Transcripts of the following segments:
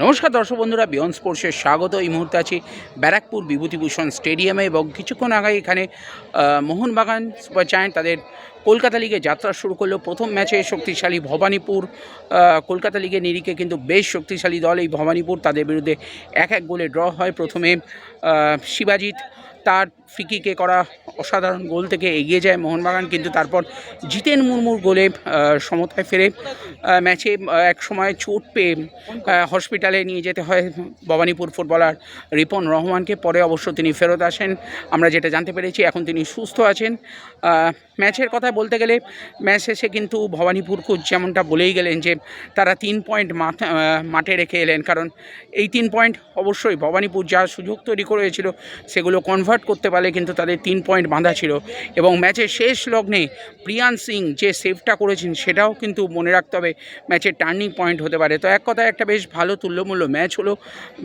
নমস্কার দর্শক বন্ধুরা বিয়ন্ড স্পোর্টসে স্বাগত। এই মুহূর্তে আছি ব্যারাকপুর বিভূতিভূষণ স্টেডিয়ামে এবং কিছুক্ষণ আগে এখানে মোহনবাগান সুপার জায়ান্ট তাদের কলকাতা লিগে যাত্রা শুরু করল। প্রথম ম্যাচে শক্তিশালী ভবানীপুর কলকাতা লিগের নিরিখে কিন্তু বেশ শক্তিশালী দল এই ভবানীপুর তাদের বিরুদ্ধে এক এক গোলে ড্র হয়। প্রথমে শিবাজিৎ তার ফ্রিকিকে করা অসাধারণ গোল থেকে এগিয়ে যায় মোহনবাগান, কিন্তু তারপর জিতেন মুর্মুর গোলে সমতায় ফেরে ম্যাচে এক সময় চোট পেয়ে হসপিটালে নিয়ে যেতে হয় ভবানীপুর ফুটবলার রিপন রহমানকে, পরে অবশ্য তিনি ফেরত আসেন। আমরা যেটা জানতে পেরেছি, এখন তিনি সুস্থ আছেন। ম্যাচের কথা বলতে গেলে, ম্যাচ শেষে কিন্তু ভবানীপুর কোচ যেমনটা বলেই গেলেন যে, তারা তিন পয়েন্ট মাঠে রেখে এলেন। কারণ এই তিন পয়েন্ট অবশ্যই ভবানীপুর যা সুযোগ তৈরি করেছিল, সেগুলো কনভার্ট করতে পারলে কিন্তু তাদের তিন পয়েন্ট বাঁধা ছিল। এবং ম্যাচের শেষ লগ্নে প্রিয়ান সিং যে সেভটা করেছেন, সেটাও কিন্তু মনে রাখতে হবে, ম্যাচের টার্নিং পয়েন্ট হতে পারে। তো এক কথায় একটা বেশ ভালো তুল্যমূল্য ম্যাচ হলো।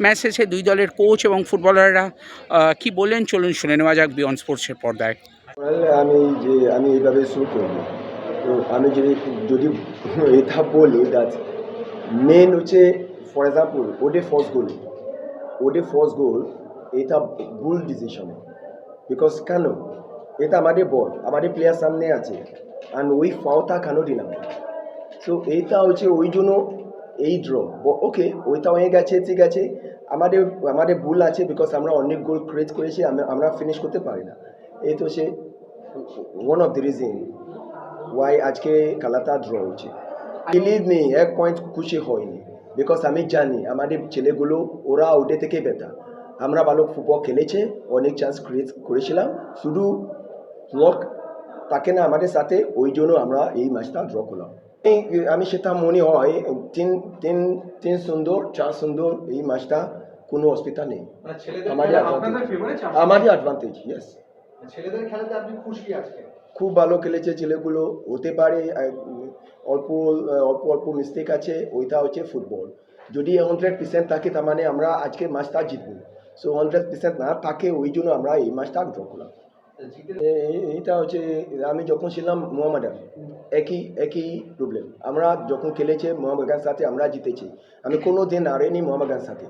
ম্যাচ শেষে দুই দলের কোচ এবং ফুটবলাররা কি বললেন? চলুন শুনে নেওয়া যাক বিয়ন স্পোর্টসের পর্দায়। আমি যে, আমি এইভাবে শুরু করব। তো আমি যদি যদি এটা বলি দ্যাট মেন হচ্ছে ফর এক্সাম্পল ওদের ফার্স্ট গোল ওদের ফার্স্ট গোল এটা ভুল ডিসিশন বিকজ কেন? এটা আমাদের বল আমাদের প্লেয়ার সামনে আছে। অ্যান্ড ওই ফাওটা কেন দিলাম? সো এইটা হচ্ছে ওই জন্য এই ড্র ওকে ওইটা হয়ে গেছে, ঠিক আছে। আমাদের আমাদের ভুল আছে বিকজ আমরা অনেক গোল ক্রিয়েট করেছি, আমরা- ফিনিশ করতে পারি না। এই তো সে one of the reason why আজকে খেলাটা ড্র হচ্ছে। বিলিভ নেই এক পয়েন্ট খুশি হয়নি। বিকজ আমি জানি, আমাদের ছেলেগুলো, ওরা ওদের থেকে বেটার আমরা ভালো ফুটবল খেলেছে অনেক চান্স ক্রিয়েট করেছিলাম। শুধু লক থাকে না আমাদের সাথে ওই জন্য আমরা এই ম্যাচটা ড্র করলাম। আমি সেটা মনে হয় তিন তিন তিন সুন্দর চার সুন্দর এই ম্যাচটা কোনো অসুবিধা নেই। আমাদের আমাদের অ্যাডভান্টেজ ইয়েস ছেলেদের খেলাতে আপনি খুশি আজকে? খুব ভালো খেলেছে ছেলেগুলো হতে পারে অল্প অল্প অল্প মিস্টেক আছে ওইটা হচ্ছে ফুটবল যদি হান্ড্রেড পার্সেন্ট থাকে তার মানে আমরা আজকে ম্যাচটা জিতবো। সো হান্ড্রেড পার্সেন্ট না থাকে, ওই জন্য আমরা এই ম্যাচটা ড্র করলাম জিতে এ- এ- হচ্ছে, আমি যখন ছিলাম মোহামেডান একই একই প্রবলেম আমরা যখন খেলেছে মোহামেডান সাথে, আমরা জিতেছি। আমি কোনো দিন হারিনি মোহামেডান সাথে।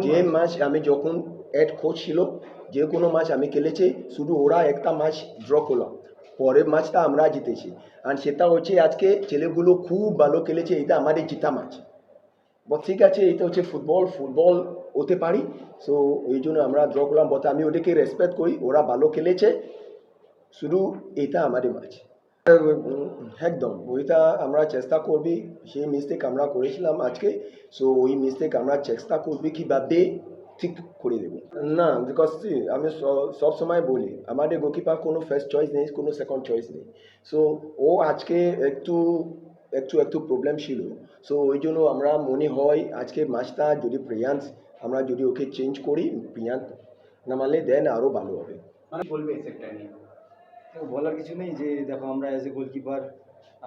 যে ম্যাচ আমি যখন এড কোচ ছিল, যে কোনো ম্যাচ আমি খেলেছি, শুধু ওরা একটা ম্যাচ ড্র করলাম পরের ম্যাচটা আমরা জিতেছি। আর সেটা হচ্ছে, আজকে ছেলেগুলো খুব ভালো খেলেছে, এটা আমাদের জিতা ম্যাচ ঠিক আছে, এটা হচ্ছে ফুটবল ফুটবল হতে পারি। সো ওই জন্য আমরা ড্র করলাম বট আমি ওদেরকে রেসপেক্ট করি, ওরা ভালো খেলেছে। শুধু এটা আমাদের ম্যাচ একদম, ওইটা আমরা চেষ্টা করবি, সেই মিস্টেক আমরা করেছিলাম আজকে। সো ওই মিস্টেক আমরা চেষ্টা করবি কীভাবে ঠিক করে দেবো। না বিকজ আমি সব সময় বলি, আমাদের গোলকিপার কোনো ফার্স্ট চয়েস নেই, কোনো সেকেন্ড চয়েস নেই। সো ও আজকে একটু একটু একটু প্রবলেম ছিল। সো ওই জন্য আমরা মনে হয় আজকে মাছটা যদি প্রিয়ান্স আমরা যদি ওকে চেঞ্জ করি প্রিয়ান্স নামালে দেন আরও ভালো হবে। মানে বলবে সেক্টর নিয়ে। বলার কিছু নেই যে, দেখো আমরা অ্যাজ এ গোলকিপার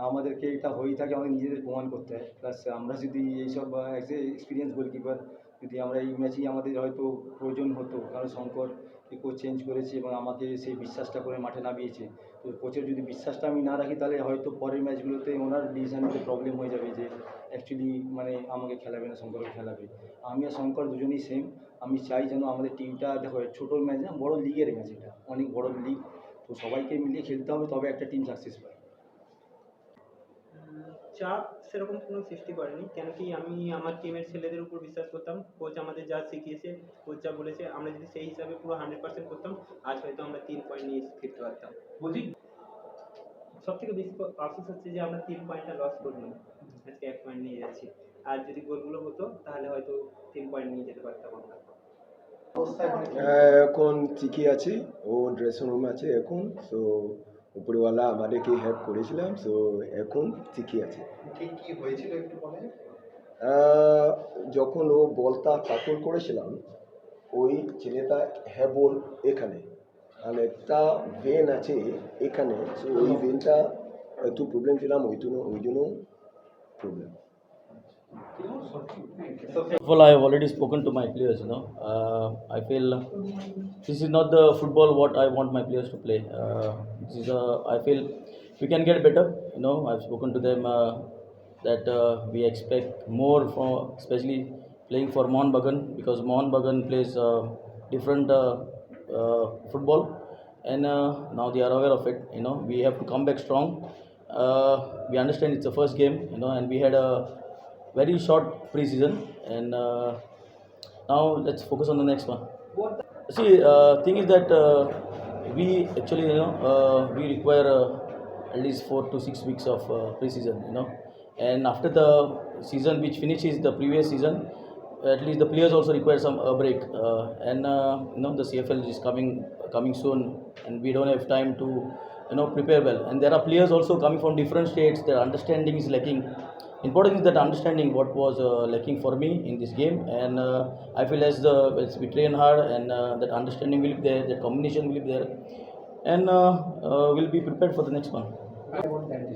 আমাদেরকে এটা হয়েই থাকে, আমাদের নিজেদের প্রমাণ করতে হয়। প্লাস আমরা যদি এইসব অ্যাজ এ এক্সপিরিয়েন্স গোলকিপার যদি আমরা এই ম্যাচেই আমাদের হয়তো প্রয়োজন হতো, কারণ শঙ্কর কোচ চেঞ্জ করেছে এবং আমাকে সেই বিশ্বাসটা করে মাঠে নামিয়েছে। তো কোচের যদি বিশ্বাসটা আমি না রাখি, তাহলে হয়তো পরের ম্যাচগুলোতে ওনার ডিসিশন নিতে প্রবলেম হয়ে যাবে যে অ্যাকচুয়ালি মানে আমাকে খেলাবে না শঙ্করকে খেলাবে। আমি আর শঙ্কর দুজনেই সেম আমি চাই যেন আমাদের টিমটা দেখো ছোটো ম্যাচ না বড় লিগের ম্যাচ এটা। অনেক বড় লিগ তো সবাইকে মিলিয়ে খেলতে হবে তবে একটা টিম সাকসেস পায় চাপ সেরকম কোনো সৃষ্টি করেনি। কেন কি আমি আমার টিমের ছেলেদের উপর বিশ্বাস করতাম। কোচ আমাদের যা শিখিয়েছে কোচ যা বলেছে আমরা যদি সেই হিসাবে পুরো হান্ড্রেড পার্সেন্ট করতাম আজ হয়তো আমরা তিন পয়েন্ট নিয়ে ফিরতে পারতাম। বলছি সব থেকে বেশি আফসোস হচ্ছে যে আমরা তিন পয়েন্টটা লস করলাম। আজকে এক পয়েন্ট নিয়ে যাচ্ছি। আর যদি গোলগুলো হতো তাহলে হয়তো তিন পয়েন্ট নিয়ে যেতে পারতাম আমরা? এখন ঠিকই আছে। ও ড্রেসিং রুম আছে এখন সো উপরওয়ালা আমাদেরকে হেল্প করেছিলাম সো এখন ঠিকই আছে। ঠিক কি হয়েছিল একটু বলে যখন ও বলটা টাকল করেছিলাম ওই ছেলেটা হ্যাঁ বল এখানে। আর একটা ভেন আছে এখানে সো ওই ভেনটা একটু প্রবলেম ছিলাম ওই জন্য ওই জন্য problem. Well, I have already spoken to my players. You know, uh, I feel this is not the football what I want my players to play. Uh, this is a, I feel we can get better. You know, I've spoken to them uh, that uh, we expect more from, especially playing for Mon Bagan because Mon Bagan plays uh, different uh, uh, football, and uh, now they are aware of it. You know, we have to come back strong. Uh, we understand it's the first game, you know, and we had a very short pre-season, and uh, now let's focus on the next one. See, uh, thing is that uh, we actually, you know, uh, we require uh, at least four to six weeks of uh, pre-season, you know, and after the season which finishes the previous season, at least the players also require some uh, break, uh, and uh, you know the CFL is coming coming soon, and we don't have time to you know prepare well, and there are players also coming from different states. Their understanding is lacking. Important is that understanding what was uh, lacking for me in this game, and uh, I feel as the as we train hard, and uh, that understanding will be there, that combination will be there, and uh, uh, we'll be prepared for the next one.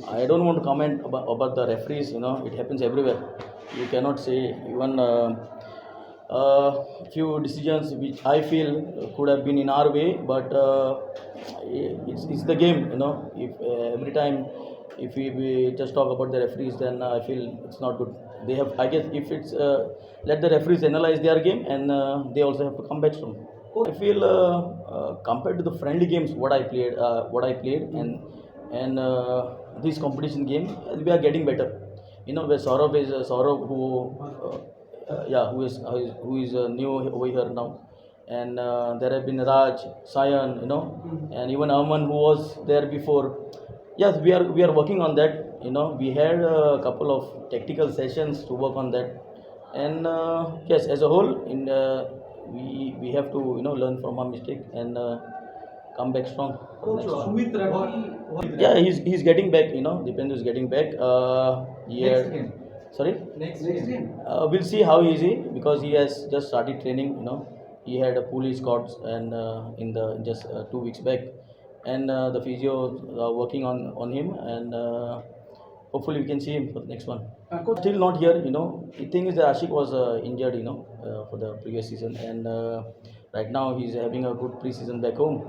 I don't want to comment about, about the referees. You know, it happens everywhere. You cannot say even uh, uh, few decisions which I feel could have been in our way, but uh, it's, it's the game. You know, if uh, every time if we, we just talk about the referees, then I feel it's not good. They have, I guess, if it's uh, let the referees analyze their game, and uh, they also have to come back strong. I feel uh, uh, compared to the friendly games, what I played, uh, what I played, and and uh, this competition game, we are getting better. You know, where Saurabh is uh, Saurabh who, uh, yeah, who is who is, who is uh, new over here now, and uh, there have been Raj, Sayan, you know, and even Aman who was there before. Yes, we are we are working on that. You know, we had a couple of tactical sessions to work on that, and uh, yes, as a whole, in uh, we we have to you know learn from our mistake and uh, come back strong. next. Yeah, he's he's getting back. You know, Dipendra is getting back. Uh, yeah. Sorry. Next game. Uh, we'll see how easy because he has just started training. You know, he had a police squads and uh, in the just uh, two weeks back, and uh, the physio are working on on him and. Uh, Hopefully we can see him for the next one. Still not here, you know. The thing is that Ashik was uh, injured, you know, uh, for the previous season, and uh, right now he's having a good pre-season back home.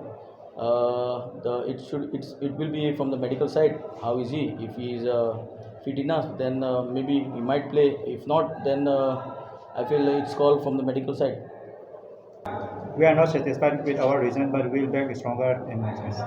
Uh, the it should it's it will be from the medical side. How is he? If he is uh, fit enough, then uh, maybe he might play. If not, then I feel it's called from the medical side. We are not satisfied with our result, but we'll back stronger in next.